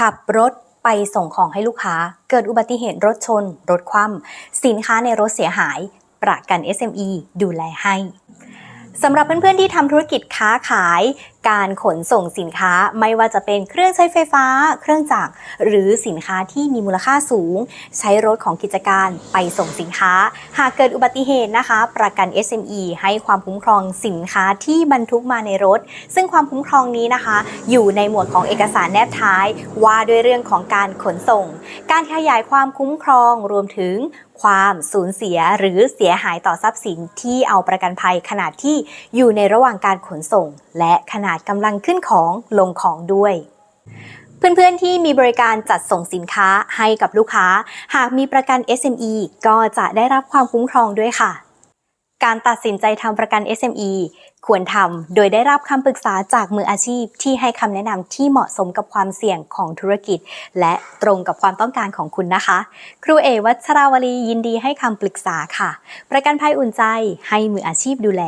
ขับรถไปส่งของให้ลูกค้า เกิดอุบัติเหตุรถชน รถคว่ำสินค้าในรถเสียหาย ประกัน SME ดูแลให้ สำหรับเพื่อนๆที่ทำธุรกิจค้าขาย การขนส่งสินค้าไม่ว่าจะเป็นเครื่องใช้ไฟฟ้า เครื่องจักรหรือสินค้าที่มีมูลค่าสูง ใช้รถของกิจการไปส่งสินค้า หากเกิดอุบัติเหตุนะคะ ประกัน SME ให้ความคุ้มครองสินค้าที่บรรทุกมาในรถ ซึ่งความคุ้มครองนี้นะคะ อยู่ในหมวดของเอกสารแนบท้าย ว่าด้วยเรื่องของการขนส่ง การขยายความคุ้มครองรวมถึง ความสูญเสียหรือเสียหายต่อทรัพย์สินที่เอาประกันภัยขนาดที่อยู่ในระหว่างการขนส่ง และขนาดกำลังขึ้นของลงของด้วยเพื่อนๆ ที่มีบริการจัดส่งสินค้าให้กับลูกค้า หากมีประกัน SME ก็จะได้รับความคุ้มครองด้วยค่ะ การตัดสินใจทำประกัน SME ควรทำโดยได้รับคำปรึกษาจากมืออาชีพ ที่ให้คำแนะนำที่เหมาะสมกับความเสี่ยงของธุรกิจ และตรงกับความต้องการของคุณนะคะ ครูเอวัชราวลียินดีให้คำปรึกษาค่ะ ประกันภัยอุ่นใจให้มืออาชีพดูแล